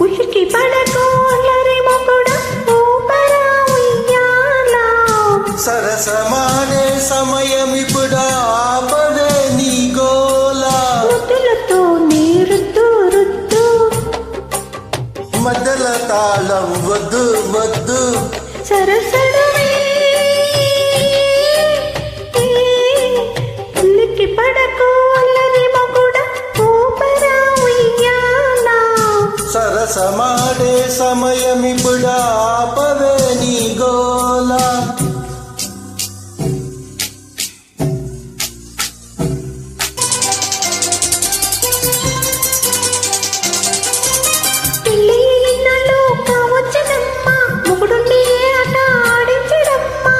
ఉలికి పడకు అల్లరి మొగుడ ఊపరా ఉయ్యాలా? సరసమాడే సమయం ఇప్పుడు ఆపవే నీ గోలా. ముద్దులతో రుద్దు. తాళం వద్దు వద్దు. సరసడమే మొగుడుండి ఏ ఆట ఆడించడమ్మా.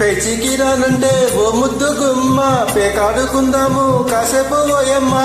పెచ్చికి రానంటే ఓ ముద్దు గుమ్మ పేకాడుకుందాము కాసేపు ఓయమ్మా.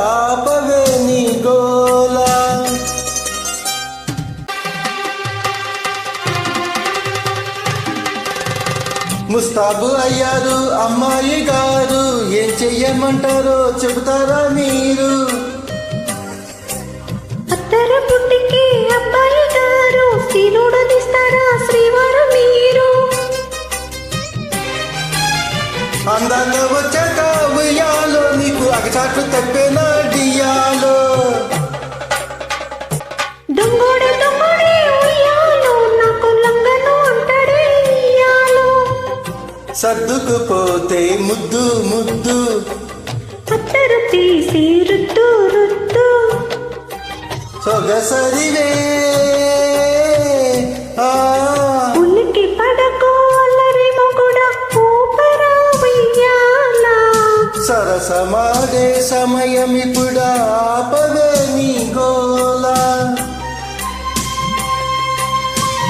ముస్తాబు అయ్యారు అమ్మాయి గారు. ఏం చెయ్యమంటారో చెబుతారా మీరు? అత్తర పుట్టికి అబ్బాయి గారు శ్రీవారు మీరు? అందాక వచ్చాక ఉయ్యాలో నీకు అగచాట్లు తప్పేనా డియాలో సర్దుకుపోతే ముద్దు ముద్దు. అత్తరు తీసి రుద్దు రుద్దు. సొగసరివే. ఆ, ఉలికి పడకు అల్లరి మొగుడా ఊపరా ఉయ్యాలా సరసమాడే సమయం ఇప్పుడు ఆపవే